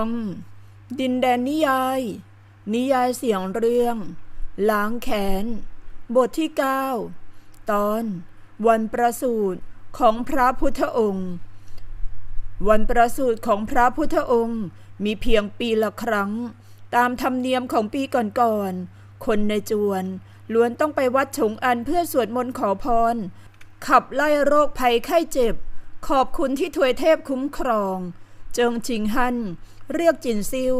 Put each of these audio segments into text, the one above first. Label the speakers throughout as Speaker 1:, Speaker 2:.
Speaker 1: องดินแดนนิยาย นิยายเสียงเรื่อง ล้างแขน บทที่ 9 ตอน วันประสูติของพระพุทธองค์ วันประสูติของพระพุทธองค์มีเพียงปีละครั้ง ตามธรรมเนียมของปีก่อนๆ คนในจวนล้วนต้องไปวัดฉงอันเพื่อสวดมนต์ขอพร ขับไล่โรคภัยไข้เจ็บ ขอบคุณที่ถวยเทพคุ้มครอง เจิงชิงฮั่น เรียกจินซิ่ว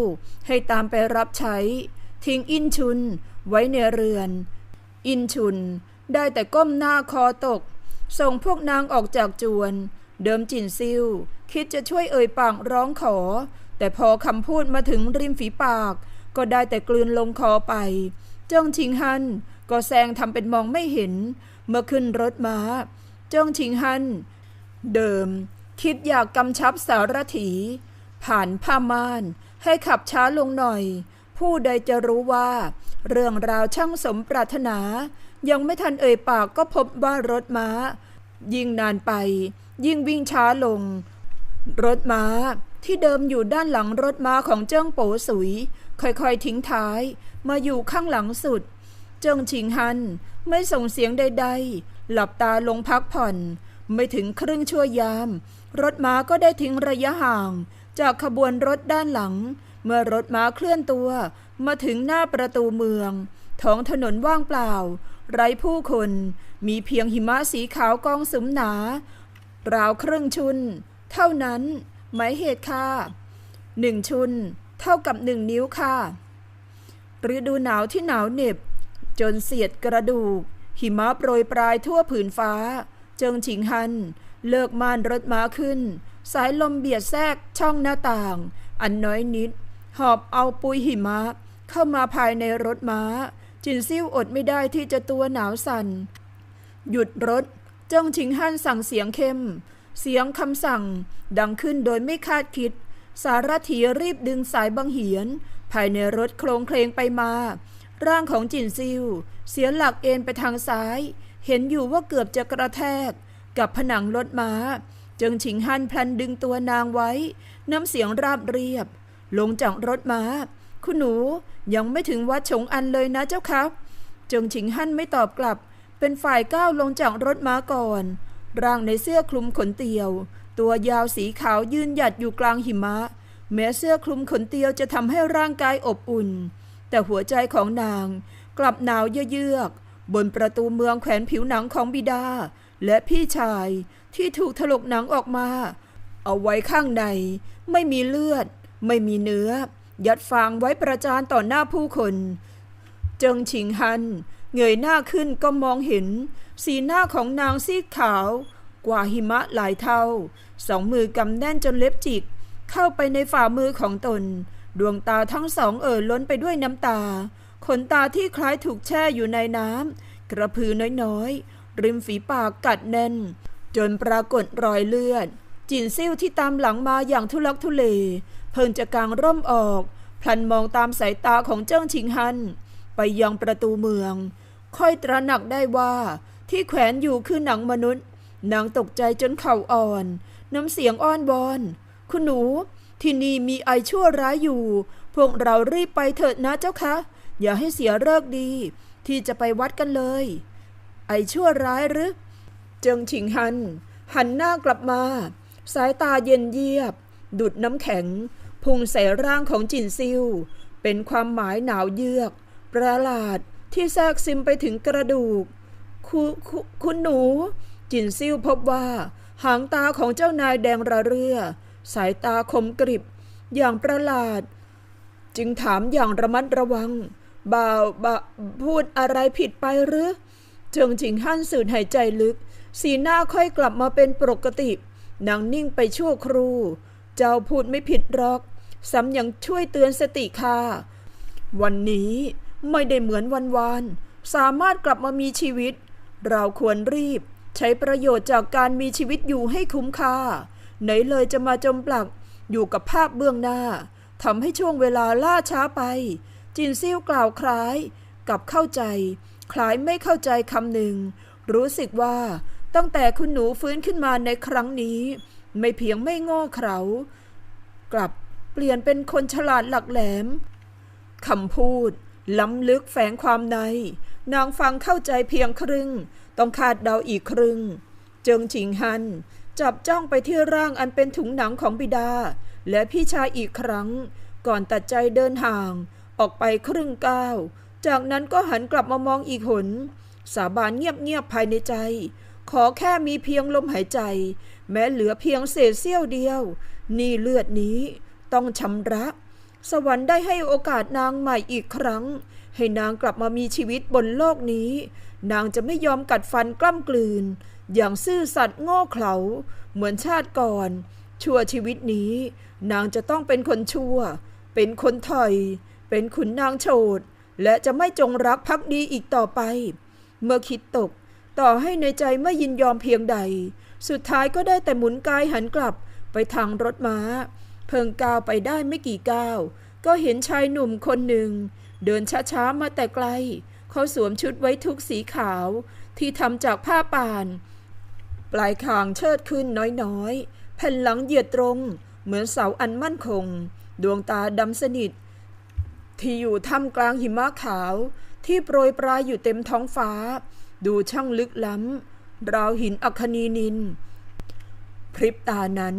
Speaker 1: ให้ตามไปรับใช้ ทิ้งอินชุนไว้ในเรือน อินชุนได้แต่ก้มหน้าคอตก ส่งพวกนางออกจากจวน เดิมจินซิ่วคิดจะช่วยเอ่ยปากร้องขอ แต่พอคำพูดมาถึงริมฝีปาก ก็ได้แต่กลืนลงคอไป เจิ้งชิงฮันก็แซงทำเป็นมองไม่เห็น เมื่อขึ้นรถม้า เจิ้งชิงฮันเดิม คิดอยากกำชับสารถี ผ่านผ้าม่าน ให้ขับช้าลงหน่อย ผู้ใดจะรู้ว่า เรื่องราวช่างสมปรารถนา ยังไม่ทันเอ่ยปากก็พบว่ารถม้า ยิ่งนานไป ยิ่งวิ่งช้าลง รถม้าที่เดิมอยู่ด้านหลังรถม้าของเจิ้งโปสุย ค่อยๆทิ้งท้าย มาอยู่ข้างหลังสุด เจิ้งชิงฮันไม่ส่งเสียงใดๆ หลับตาลงพักผ่อน ไม่ถึงครึ่งชั่วยาม รถม้าก็ได้ทิ้งระยะห่าง จากขบวนรถด้านหลัง เมื่อรถม้าเคลื่อนตัว มาถึงหน้าประตูเมือง ท้องถนนว่างเปล่า ไร้ผู้คน มีเพียงหิมะสีขาวกองสุมหนา ราวครึ่งชุน เท่านั้นหมายเหตุค่ะหนึ่งชุน เท่ากับหนึ่งนิ้วค่ะฤดูหนาวที่หนาวเหน็บ จนเสียดกระดูก หิมะโปรยปลายทั่วผืนฟ้า เจิงฉิงฮัน เลิกม่านรถม้าขึ้น สายลมเบียดแทรกช่องหน้าต่าง อันน้อยนิด หอบเอาปุยหิมะ เข้ามาภายในรถม้า จินซิ่วอดไม่ได้ที่จะตัวหนาวสัน่น หยุดรถเจิงฉิงฮั่นสั่งเสียงเข้ม เสียงคำสั่ง ดังขึ้นโดยไม่คาดคิด สารถีรีบดึงสายบังเหียน ภายในรถโครงเคลงไปมา ร่างของจินซิว เสียหลักเอ็นไปทางซ้าย เห็นอยู่ว่าเกือบจะกระแทก กับผนังรถม้า จึงฉิงฮันพลันดึงตัวนางไว้ น้ำเสียงราบเรียบ ลงจากรถม้า คุณหนูยังไม่ถึงวัดฉงอันเลยนะเจ้าครับจึงฉิงฮันไม่ตอบกลับ เป็นฝ่ายก้าวลงจากรถม้าก่อน ร่างในเสื้อคลุมขนเตียว ตัวยาวสีขาวยืนหยัดอยู่กลางหิมะ แม้เสื้อคลุมขนเตียวจะทำให้ร่างกายอบอุ่น แต่หัวใจของนางกลับหนาวเยือกบนประตูเมืองแขวนผิวหนังของบิดา และพี่ชาย ที่ถูกถลกหนังออกมา เอาไว้ข้างใน ไม่มีเลือด ไม่มีเนื้อ ยัดฟางไว้ประจานต่อหน้าผู้คนเจิงฉิงฮัน เงยหน้าขึ้นก็มองเห็น สีหน้าของนางซีดขาว กว่าหิมะหลายเท่า สองมือกำแน่นจนเล็บจิก เข้าไปในฝ่ามือของตน ดวงตาทั้งสองเอ่อล้นไปด้วยน้ำตา ขนตาที่คล้ายถูกแช่อยู่ในน้ำกระพือน้อยๆ ริมฝีปากกัดแน่น จนปรากฏรอยเลือด จินซิ่วที่ตามหลังมาอย่างทุลักทุเล เพิ่งจะกางร่มออก พลันมองตามสายตาของเจิ้งชิงฮัน ไปยังประตูเมือง ค่อยตระหนักได้ว่าที่แขวนอยู่คือหนังมนุษย์ นางตกใจจนเข่าอ่อน น้ำเสียงอ้อนวอน คุณหนู ที่นี่มีไอชั่วร้ายอยู่ พวกเรารีบไปเถิดนะเจ้าคะ อย่าให้เสียเลิกดี ที่จะไปวัดกันเลย ไอชั่วร้ายหรือ เจิงฉิงฮัน หันหน้ากลับมา สายตาเย็นเยียบ ดุดน้ำแข็ง พุ่งใส่ร่างของจินซิว เป็นความหมายหนาวเยือก ประหลาดที่แทรกซึมไปถึงกระดูกคุคุคุณหนู จินซิวพบว่า หางตาของเจ้านายแดงระเรื่อ สายตาคมกริบ อย่างประหลาด จึงถามอย่างระมัดระวังบ่าวบาพูดอะไรผิดไปหรือเจิงจิงฮั่นสูดหายใจลึก สีหน้าค่อยกลับมาเป็นปกตินางนิ่งไปชั่วครู่ เจ้าพูดไม่ผิดหรอกซ้ำยังช่วยเตือนสติค่ะวันนี้ไม่ได้เหมือนวันวาน สามารถกลับมามีชีวิต เราควรรีบ ใช้ประโยชน์จากการมีชีวิตอยู่ให้คุ้มค่า ไหนเลยจะมาจมปลักอยู่กับภาพเบื้องหน้าทำให้ช่วงเวลาล่าช้าไป จินซิ่วกล่าวคล้าย กับเข้าใจ คล้ายไม่เข้าใจคำหนึ่ง รู้สึกว่า ตั้งแต่คุณหนูฟื้นขึ้นมาในครั้งนี้ ไม่เพียงไม่โง่เขลากลับเปลี่ยนเป็นคนฉลาดหลักแหลมคำพูด ล้ำลึกแฝงความใน นางฟังเข้าใจเพียงครึ่ง ต้องคาดเดาอีกครึ่ง เจิงฉิงฮัน จับจ้องไปที่ร่างอันเป็นถุงหนังของบิดา และพี่ชายอีกครั้ง ก่อนตัดใจเดินห่าง ออกไปครึ่งก้าว จากนั้นก็หันกลับมามองอีกหน สาบานเงียบๆภายในใจ ขอแค่มีเพียงลมหายใจ แม้เหลือเพียงเศษเสี้ยวเดียว นี่เลือดนี้ต้องชำระ สวรรค์ได้ให้โอกาสนางใหม่อีกครั้ง ให้นางกลับมามีชีวิตบนโลกนี้ นางจะไม่ยอมกัดฟันกล้ำกลืน อย่างซื่อสัตย์โง่เขลาเหมือนชาติก่อน ชั่วชีวิตนี้ นางจะต้องเป็นคนชั่ว เป็นคนถอย เป็นขุนนางโฉดและจะไม่จงรักภักดีอีกต่อไป เมื่อคิดตก ต่อให้ในใจไม่ยินยอมเพียงใด สุดท้ายก็ได้แต่หมุนกายหันกลับไปทางรถม้า เพิ่งก้าวไปได้ไม่กี่ก้าว ก็เห็นชายหนุ่มคนหนึ่ง เดินช้าๆมาแต่ไกล เขาสวมชุดไว้ทุกสีขาว ที่ทำจากผ้าป่าน ปลายคางเชิดขึ้นน้อยๆ แผ่นหลังเหยียดตรง เหมือนเสาอันมั่นคง ดวงตาดำสนิท ที่อยู่ท่ามกลางหิมะขาว ที่โปรยปลายอยู่เต็มท้องฟ้า ดูช่างลึกล้ำราวหินอัคนีนิน พริบตานั้น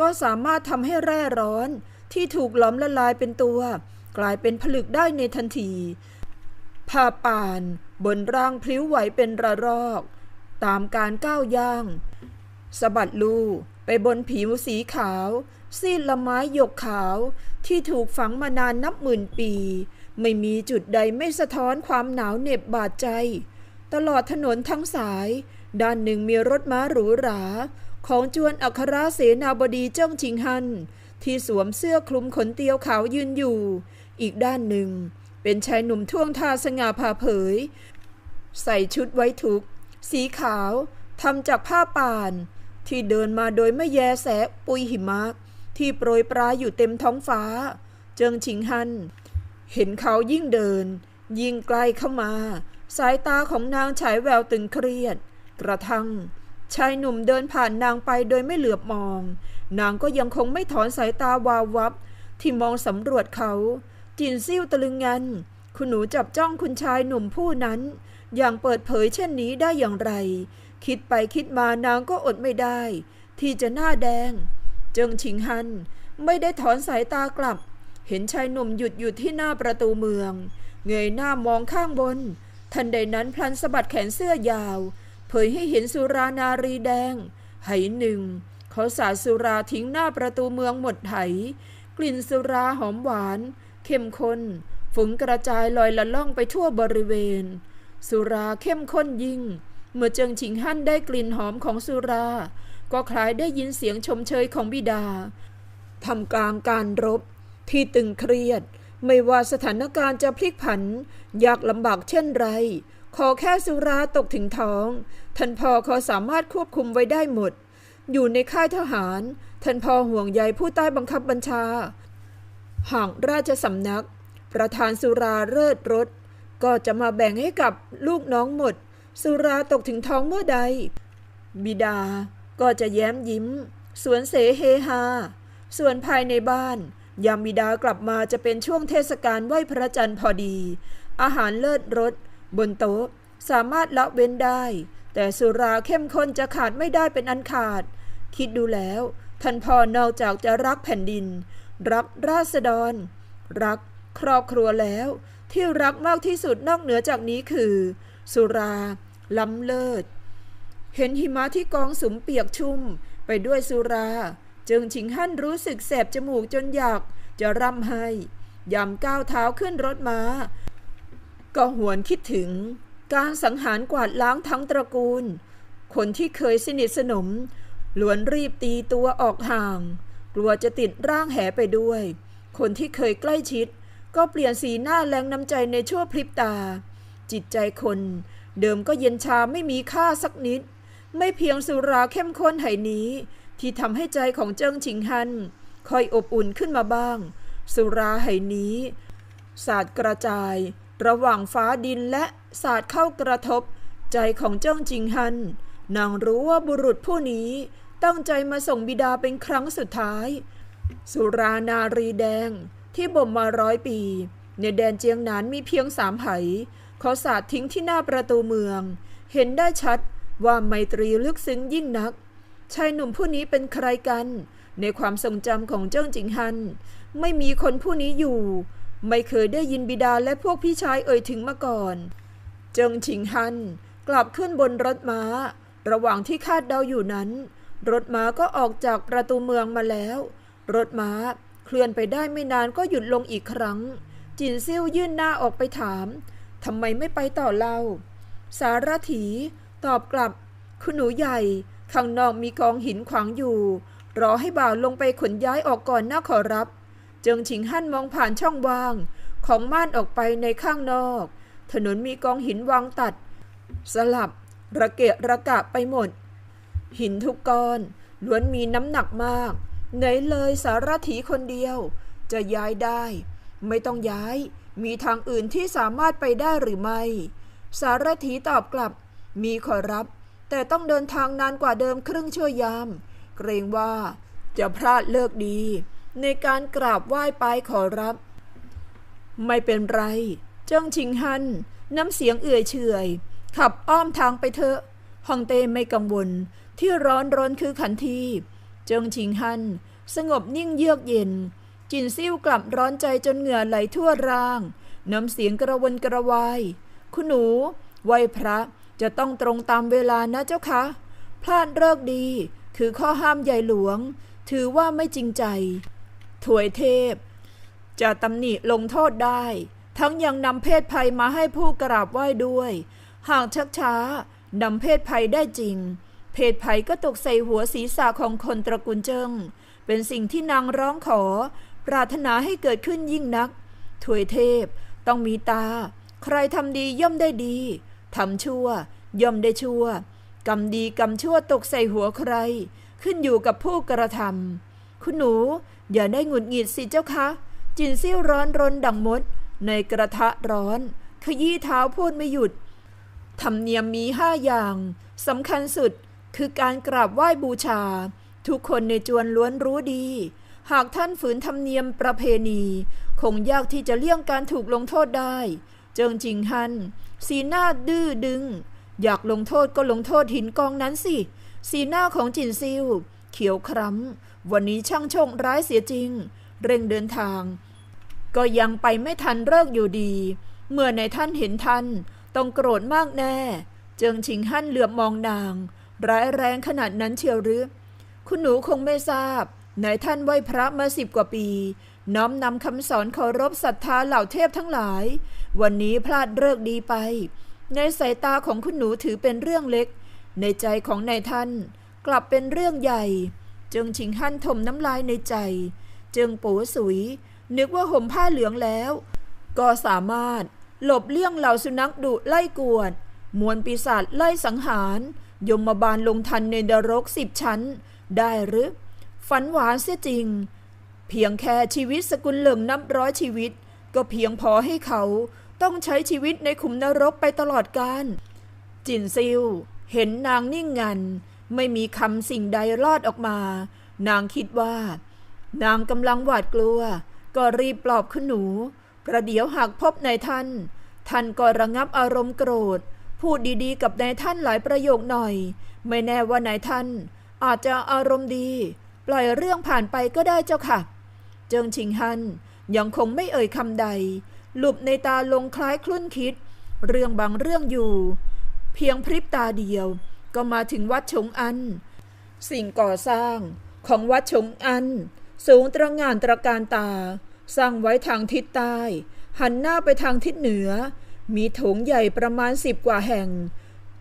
Speaker 1: ก็สามารถทำให้แร่ร้อนที่ถูกหล้อมละลายเป็นตัว กลายเป็นผลึกได้ในทันทีผ้าป่านบนร่างพลิ้วไหวเป็นระรอก ตามการก้าวย่างสะบัดลูไปบนผิวสีขาว ซีดละไม้หยกขาวที่ถูกฝังมานานนับหมื่นปี ไม่มีจุดใดไม่สะท้อนความหนาวเหน็บบาดใจ ตลอดถนนทั้งสาย ด้านหนึ่งมีรถม้าหรูหรา ของจวนอัครเสนาบดีเจ้งชิงฮัน ที่สวมเสื้อคลุมขนเตียวขาวยืนอยู่ อีกด้านหนึ่ง เป็นชายหนุ่มท่วงท่าสง่าผ่าเผย ใส่ชุดไว้ทุก สีขาวทำจากผ้าป่าน ที่เดินมาโดยไม่แยแสปุยหิมะ ที่โปรยปลายอยู่เต็มท้องฟ้า เจิงชิงฮัน เห็นเขายิ่งเดิน ยิ่งใกล้เข้ามา สายตาของนางฉายแววตึงเครียด กระทั่ง ชายหนุ่มเดินผ่านนางไปโดยไม่เหลือบมอง นางก็ยังคงไม่ถอนสายตาวาววับ ที่มองสำรวจเขา จินซิ่วตะลึงงัน คุณหนูจับจ้องคุณชายหนุ่มผู้นั้น อย่างเปิดเผยเช่นนี้ได้อย่างไร คิดไปคิดมานางก็อดไม่ได้ ที่จะหน้าแดง เจิงชิงฮันไม่ได้ถอนสายตากลับ เห็นชายหนุ่มหยุดอยู่ที่หน้าประตูเมือง เงยหน้ามองข้างบน ทันใดนั้นพลันสะบัดแขนเสื้อยาว เผยให้เห็นสุรานารีแดง ไหหนึ่ง เขาสาดสุราทิ้งหน้าประตูเมืองหมดไห กลิ่นสุราหอมหวาน เข้มข้นฝุ่นกระจายลอยละล่องไปทั่วบริเวณ สุราเข้มข้นยิ่ง เมื่อเจิงชิงฮั่นได้กลิ่นหอมของสุรา ก็คล้ายได้ยินเสียงชมเชยของบิดาทำกลางการรบที่ตึงเครียด ไม่ว่าสถานการณ์จะพลิกผัน ยากลำบากเช่นไร ขอแค่สุราตกถึงท้อง ท่านพ่อเขาสามารถควบคุมไว้ได้หมด อยู่ในค่ายทหาร ท่านพ่อห่วงใยผู้ใต้บังคับบัญชา ห่างราชสำนัก ประธานสุราเลิศรสก็จะมาแบ่งให้กับลูกน้องหมด สุราตกถึงท้องเมื่อใด บิดาก็จะแย้มยิ้ม สวนเสเฮฮาส่วนภายในบ้าน ยามบิดากลับมาจะเป็นช่วงเทศกาลไหว้พระจันทร์พอดี อาหารเลิศรสบนโต๊ะสามารถละเว้นได้ แต่สุราเข้มข้นจะขาดไม่ได้เป็นอันขาด คิดดูแล้ว ท่านพ่อนอกจากจะรักแผ่นดิน รักราษฎร รักครอบครัวแล้ว ที่รักมากที่สุดนอกเหนือจากนี้คือ สุรา ล้ำเลิศ เห็นหิมะที่กองสุมเปียกชุ่มไปด้วยสุรา จึงชิงฮั่นรู้สึกแสบจมูกจนอยากจะร่ำให้ยำก้าวเท้าขึ้นรถมา้า ก็หวนคิดถึง การสังหารกวาดล้างทั้งตระกูล คนที่เคยสนิทสนมล้วนรีบตีตัวออกห่าง กลัวจะติดร่างแหไปด้วย คนที่เคยใกล้ชิด ก็เปลี่ยนสีหน้าแรงน้ำใจในชั่วพริบตา จิตใจคน เดิมก็เย็นชาไม่มีค่าสักนิด ไม่เพียงสุราเข้มข้นไหนี้ ที่ทำให้ใจของเจิ้งชิงฮันค่อยอบอุ่นขึ้นมาบ้าง สุราไหนี้สาดกระจาย ระหว่างฟ้าดินและสาดเข้ากระทบ ใจของเจิ้งจิงฮันนางรู้ว่าบุรุษผู้นี้ตั้งใจมาส่งบิดาเป็นครั้งสุดท้าย สุรานารีแดงที่บ่มมาร้อยปี ในแดนเจียงหนานมีเพียงสามไหเขาสาดทิ้งที่หน้าประตูเมือง เห็นได้ชัดว่าไมตรีลึกซึ้งยิ่งนัก ชายหนุ่มผู้นี้เป็นใครกัน ในความทรงจำของเจิ้งจิงฮัน ไม่มีคนผู้นี้อยู่ ไม่เคยได้ยินบิดาและพวกพี่ชายเอ่ยถึงมาก่อน เจิงชิงฮันกลับขึ้นบนรถม้า ระหว่างที่คาดเดาอยู่นั้น รถม้าก็ออกจากประตูเมืองมาแล้ว รถม้าเคลื่อนไปได้ไม่นานก็หยุดลงอีกครั้ง จินซิ่วยื่นหน้าออกไปถามทำไมไม่ไปต่อเล่าสารถี ตอบกลับ คุณหนูใหญ่ ข้างนอกมีกองหินขวางอยู่ รอให้บ่าวลงไปขนย้ายออกก่อนน่าขอรับ เจิงฉิงฮั่นมองผ่านช่องว่าง ของม่านออกไปในข้างนอก ถนนมีกองหินวางตัด สลับ ระเกะระกะไปหมด หินทุกก้อนล้วนมีน้ำหนักมาก ไหนเลยสารถีคนเดียว จะย้ายได้ ไม่ต้องย้าย มีทางอื่นที่สามารถไปได้หรือไม่ สารถีตอบกลับ มีขอรับ แต่ต้องเดินทางนานกว่าเดิมครึ่งชั่วยาม เกรงว่าจะพลาดเลิกดี ในการกราบไหว้ไปขอรับ ไม่เป็นไรเจิ้งชิงฮันน้ำเสียงเอื่อยเฉยขับอ้อมทางไปเถอะฮองเต้ไม่กังวลที่ร้อนร้อนคือขันทีเจิงชิงฮันสงบนิ่งเยือกเย็น จินซิ่วกลับร้อนใจจนเหงื่อไหลทั่วร่าง น้ำเสียงกระวนกระวาย คุณหนูไหวพระ จะต้องตรงตามเวลานะเจ้าคะ พลาดเลิกดี คือข้อห้ามใหญ่หลวง ถือว่าไม่จริงใจถวยเทพ จะตำหนิลงโทษได้ ทั้งยังนำเพศภัยมาให้ผู้กราบไหว้ด้วย หากชักช้านำเพศภัยได้จริง เพศภัยก็ตกใส่หัวศีรษะของคนตระกูลเจิงเป็นสิ่งที่นางร้องขอ ปรารถนาให้เกิดขึ้นยิ่งนักถวยเทพ ต้องมีตา ใครทำดีย่อมได้ดี ทำชั่ว ย่อมได้ชั่ว กรรมดีกรรมชั่วตกใส่หัวใคร ขึ้นอยู่กับผู้กระทำคุณหนู อย่าได้หงุดหงิดสิเจ้าคะ จินเซี่ยวร้อนรนดังมด ในกระทะร้อน ขยี้เท้าพูดไม่หยุดธรรมเนียมมีห้าอย่างสำคัญสุดคือการกราบไหว้บูชา ทุกคนในจวนล้วนรู้ดี หากท่านฝืนธรรมเนียมประเพณี คงยากที่จะเลี่ยงการถูกลงโทษได้ เจิงจิงฮัน สีหน้าดื้อดึง อยากลงโทษก็ลงโทษหินกองนั้นสิ สีหน้าของจินซิว เขียวคล้ำ วันนี้ช่างโชคร้ายเสียจริง เร่งเดินทาง ก็ยังไปไม่ทันเลิกอยู่ดี เมื่อในท่านเห็นท่าน ต้องโกรธมากแน่ เจิงชิงฮั่นเหลือบมองนาง ร้ายแรงขนาดนั้นเชียวหรือ คุณหนูคงไม่ทราบนายท่านไหวพระมาสิบกว่าปี น้อมนำคำสอนเคารพศรัทธาเหล่าเทพทั้งหลาย วันนี้พลาดเลิกดีไป ในสายตาของคุณหนูถือเป็นเรื่องเล็ก ในใจของนายท่าน กลับเป็นเรื่องใหญ่เจิงชิงฮั่นถมน้ำลายในใจเจิงปูสุย นึกว่าห่มผ้าเหลืองแล้ว ก็สามารถหลบเลี่ยงเหล่าสุนัขดุไล่กวด มวลปีศาจไล่สังหาร ยมมาบาลลงทันในนรกสิบชั้น ได้หรือ ฝันหวานเสียจริง เพียงแค่ชีวิตสกุลเหลิงนับร้อยชีวิต ก็เพียงพอให้เขาต้องใช้ชีวิตในขุมนรกไปตลอดกาลจินซิวเห็นนางนิ่งงัน ไม่มีคำสิ่งใดรอดออกมา นางคิดว่า นางกำลังหวาดกลัว ก็รีบปลอบคุณหนู ประเดี๋ยวหากพบนายท่าน ท่านก็ระงับอารมณ์โกรธ พูดดีๆ กับนายท่านหลายประโยคหน่อย ไม่แน่ว่านายท่าน อาจจะอารมณ์ดี ปล่อยเรื่องผ่านไปก็ได้เจ้าค่ะ เจิงชิงฮันยังคงไม่เอ่ยคำใด หลุบในตาลงคล้ายคลุ่นคิด เรื่องบางเรื่องอยู่ เพียงพริบตาเดียว ก็มาถึงวัดฉงอัน สิ่งก่อสร้างของวัดฉงอัน สูงตระงานตระการตา สร้างไว้ทางทิศใต้ หันหน้าไปทางทิศเหนือ มีโถงใหญ่ประมาณสิบกว่าแห่ง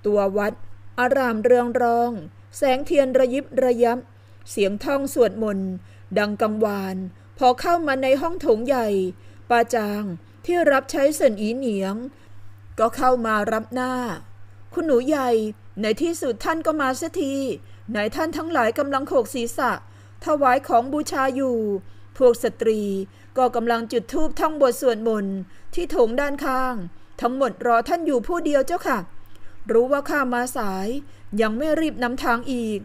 Speaker 1: ตัววัด อารามเรืองรอง แสงเทียนระยิบระยับ เสียงท่องสวดมนต์ดังกังวาน พอเข้ามาในห้องโถงใหญ่ป้าจางที่รับใช้เสินอีเหนียง ก็เข้ามารับหน้า คุณหนูใหญ่ในที่สุดท่านก็มาเสียทีนายท่านทั้งหลายกำลังโขกศีรษะ ถวายของบูชาอยู่ พวกสตรีก็กำลังจุดธูปท่องบทสวดมนต์ที่โถงด้านข้าง ทั้งหมดรอท่านอยู่ผู้เดียวเจ้าค่ะ รู้ว่าข้ามาสาย ยังไม่รีบนำทางอีก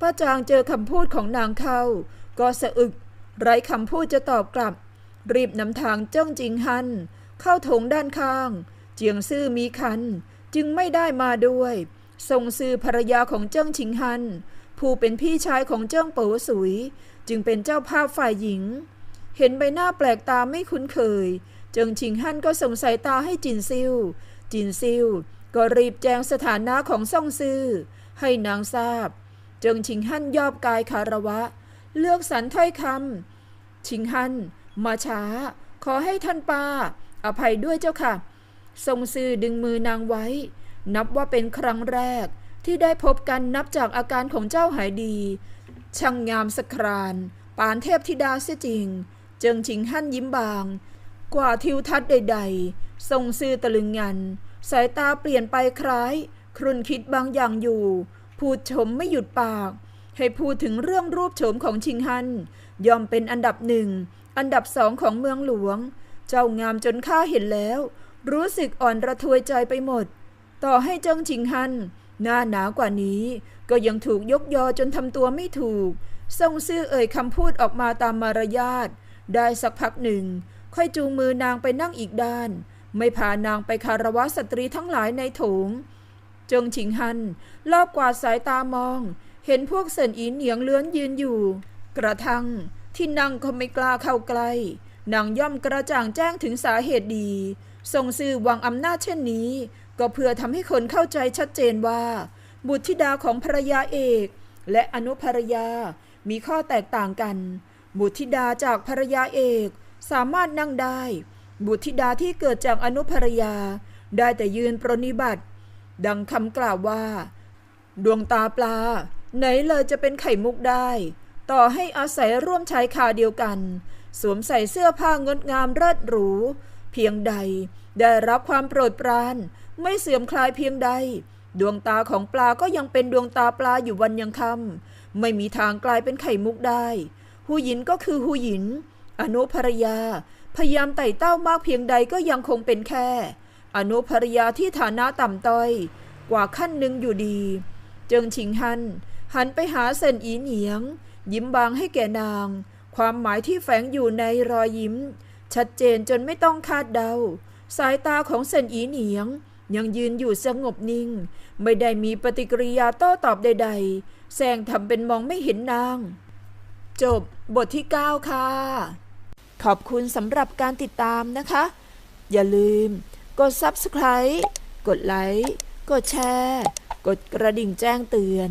Speaker 1: ป้าจางเจอคำพูดของนางเข้า ก็สะอึก ไร้คำพูดจะตอบกลับ รีบนำทางเจ้งจิงฮัน เข้าโถงด้านข้าง เจียงซื่อมีคัน จึงไม่ได้มาด้วยส่งซื่อภรรยาของเจิ้งชิงฮัน ผู้เป็นพี่ชายของเจิ้งโป๋อสุย จึงเป็นเจ้าภาพฝ่ายหญิง เห็นใบหน้าแปลกตาไม่คุ้นเคย เจิงชิงฮั่นก็ส่งสายตาให้จินซิวจินซิวก็รีบแจ้งสถานะของซ่องซื่อให้นางทราบ เจิงชิงฮั่นยอบกายคาระวะ เลือกสรรถ้อยคำชิงฮัน มาช้า ขอให้ท่านป้าอภัยด้วยเจ้าค่ะ ทรงซื่อดึงมือนางไว้ นับว่าเป็นครั้งแรกที่ได้พบกันนับจากอาการของเจ้าหายดี ช่างงามสคราน ปานเทพธิดาเสียจริง เจิงชิงฮั่นยิ้มบาง กว่าทิวทัศน์ใด ๆ ทรงซื่อตะลึงงัน สายตาเปลี่ยนไปคล้าย ครุนคิดบางอย่างอยู่ พูดชมไม่หยุดปาก ให้พูดถึงเรื่องรูปโฉมของชิงฮัน ยอมเป็นอันดับหนึ่ง อันดับสองของเมืองหลวง เจ้างามจนข้าเห็นแล้ว รู้สึกอ่อนระทวยใจไปหมด ต่อให้เจิงชิงฮัน หน้าหนากว่านี้ ก็ยังถูกยกยอจนทำตัวไม่ถูกทรงซื่อเอ่ยคำพูดออกมาตามมารยาท ได้สักพักหนึ่ง ค่อยจูงมือนางไปนั่งอีกด้าน ไม่พานางไปคารวะสตรีทั้งหลายในโถงเจงชิงฮัน รอบกวาดสายตามอง เห็นพวกเซินอีเหนียงเลื้อนยืนอยู่ กระทั่งที่นั่งก็ไม่กล้าเข้าใกล้นางย่อมกระจ่างแจ้งถึงสาเหตุดี ทรงซื่อวางอำนาจเช่นนี้ ก็เพื่อทำให้คนเข้าใจชัดเจนว่า บุตรธิดาของภรรยาเอก และอนุภรรยา มีข้อแตกต่างกัน บุตรธิดาจากภรรยาเอก สามารถนั่งได้ บุตรธิดาที่เกิดจากอนุภรรยา ได้แต่ยืนปรนิบัติ ดังคำกล่าวว่า ดวงตาปลา ไหนเลยจะเป็นไข่มุกได้ ต่อให้อาศัยร่วมชายคาเดียวกัน สวมใส่เสื้อผ้างดงามเลิศหรู เพียงใดได้รับความโปรดปราน ไม่เสื่อมคลายเพียงใด ดวงตาของปลาก็ยังเป็นดวงตาปลาอยู่วันยังค่ำไม่มีทางกลายเป็นไข่มุกได้หูหยินก็คือหูหยิน อนุภรยา พยายามไต่เต้ามากเพียงใดก็ยังคงเป็นแค่ อนุภรยาที่ฐานะต่ำต้อย กว่าขั้นหนึ่งอยู่ดี เจิงชิงฮัน หันไปหาเซนอีเหนียง ยิ้มบางให้แก่นาง ความหมายที่แฝงอยู่ในรอยยิ้ม ชัดเจนจนไม่ต้องคาดเดา สายตาของเซนอีเหนียง ยังยืนอยู่สงบนิ่ง ไม่ได้มีปฏิกิริยาโต้ตอบใด ๆ แซงทำเป็นมองไม่เห็นนาง จบบทที่ 9 ค่ะ ขอบคุณสำหรับการติดตามนะคะ อย่าลืม กด Subscribe กดไลค์ กดแชร์ กดกระดิ่งแจ้งเตือน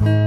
Speaker 1: thank you